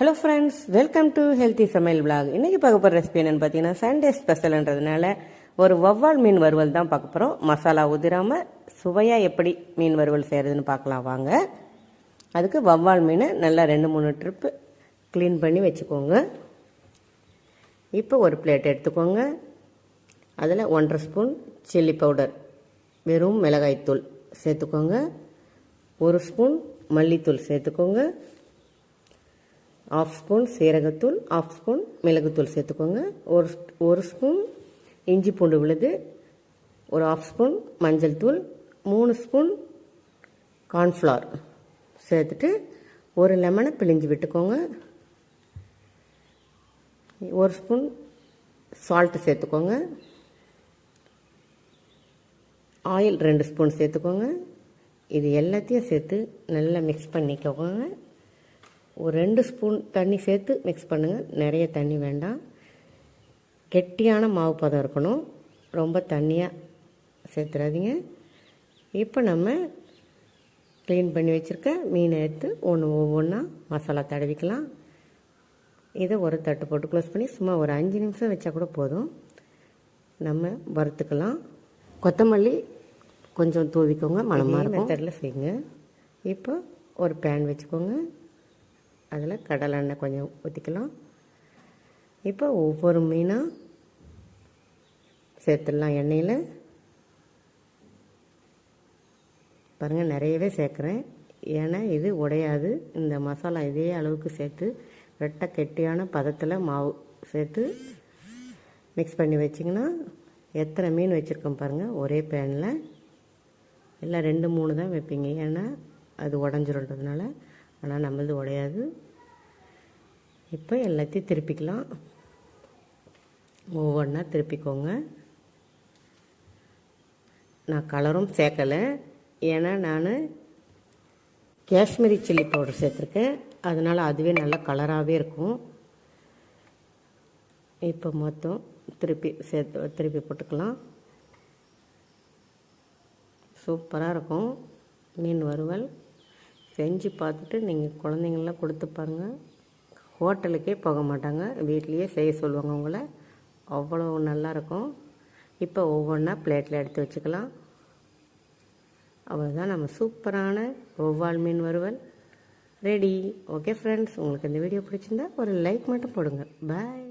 Hello friends welcome to healthy சமையல் vlog. இன்னைக்கு பார்க்க போகிற ரெசிபி என்னென்னு பார்த்தீங்கன்னா சண்டே ஸ்பெஷல்ன்றதுனால ஒரு வவ்வால் மீன் வறுவல் தான் பார்க்க போகிறோம் மசாலா உதிராமல் சுவையாக எப்படி மீன் வறுவல் செய்கிறதுன்னு பார்க்கலாம். வாங்க. அதுக்கு வவ்வால் மீனை நல்லா ரெண்டு மூணு ட்ரிப்பு க்ளீன் பண்ணி வச்சுக்கோங்க. இப்போ ஒரு பிளேட் எடுத்துக்கோங்க. அதில் ஒன்றரை ஸ்பூன் சில்லி பவுடர் வெறும் மிளகாய்த்தூள் சேர்த்துக்கோங்க. ஒரு ஸ்பூன் மல்லித்தூள் சேர்த்துக்கோங்க. ஆஃப் ஸ்பூன் சீரகத்தூள் ஆஃப் ஸ்பூன் மிளகுத்தூள் சேர்த்துக்கோங்க. ஒரு ஒரு ஸ்பூன் இஞ்சி பூண்டு விழுது ஒரு ஆஃப் ஸ்பூன் மஞ்சள் தூள் மூணு ஸ்பூன் கார்ன்ஃப்ளவர் சேர்த்துட்டு ஒரு லெமனை பிழிஞ்சு விட்டுக்கோங்க. ஒரு ஸ்பூன் சால்ட்டு சேர்த்துக்கோங்க. ஆயில் ரெண்டு ஸ்பூன் சேர்த்துக்கோங்க. இது எல்லாத்தையும் சேர்த்து நல்லா மிக்ஸ் பண்ணிக்கோங்க. ஒரு ரெண்டு ஸ்பூன் தண்ணி சேர்த்து மிக்ஸ் பண்ணுங்கள் நிறைய தண்ணி வேண்டாம். கெட்டியான மாவு பதம் இருக்கணும். ரொம்ப தண்ணியாக சேர்த்துறாதீங்க. இப்போ நம்ம க்ளீன் பண்ணி வச்சுருக்க மீனை எடுத்து ஒன்று ஒவ்வொன்றா மசாலா தடவிக்கலாம். இதை ஒரு தட்டு போட்டு க்ளோஸ் பண்ணி சும்மா ஒரு அஞ்சு நிமிஷம் வச்சா கூட போதும். நம்ம வறுத்துக்கலாம். கொத்தமல்லி கொஞ்சம் தூவிக்கோங்க. மணமாக இருக்கும். மெத்தடில் செய்யுங்க. இப்போ ஒரு பேன் வச்சுக்கோங்க. அதில் கடலை எண்ணெய் கொஞ்சம் ஊற்றிக்கலாம். இப்போ ஒவ்வொரு மீனாக சேர்த்துடலாம் எண்ணெயில். பாருங்கள் நிறையவே சேர்க்குறேன். ஏன்னா இது உடையாது. இந்த மசாலா இதே அளவுக்கு சேர்த்து வெட்ட கெட்டியான பதத்தில் மாவு சேர்த்து மிக்ஸ் பண்ணி வச்சிங்கன்னா எத்தனை மீன் வச்சுருக்கோம் பாருங்கள் ஒரே பேனில் எல்லாம் ரெண்டு மூணு தான் வைப்பீங்க. ஏன்னா அது உடஞ்சிருன்றதுனால ஆனால் நம்மளது உடையாது. இப்போ எல்லாத்தையும் திருப்பிக்கலாம். ஒவ்வொன்றா திருப்பிக்கோங்க. நான் கலரும் சேர்க்கலை. ஏன்னா நான் காஷ்மீரி சில்லி பவுடர் சேர்த்துருக்கேன். அதனால் அதுவே நல்ல கலராகவே இருக்கும். இப்போ மொத்தம் திருப்பி சேர்த்து திருப்பி போட்டுக்கலாம். சூப்பராக இருக்கும். மீன் வறுவல். செஞ்சு பார்த்துட்டு நீங்கள் குழந்தைங்களாம் கொடுத்து பாருங்கள் ஹோட்டலுக்கே போக மாட்டாங்க. வீட்லேயே செய்ய சொல்லுவாங்க உங்களை அவ்வளோ நல்லாயிருக்கும் இப்போ ஒவ்வொன்றா பிளேட்டில் எடுத்து வச்சுக்கலாம். அவ்வளோதான் நம்ம சூப்பரான ஒவ்வால் மீன் வறுவல். ரெடி. ஓகே ஃப்ரெண்ட்ஸ் உங்களுக்கு இந்த வீடியோ பிடிச்சிருந்தா ஒரு லைக் மட்டும் போடுங்க. பாய்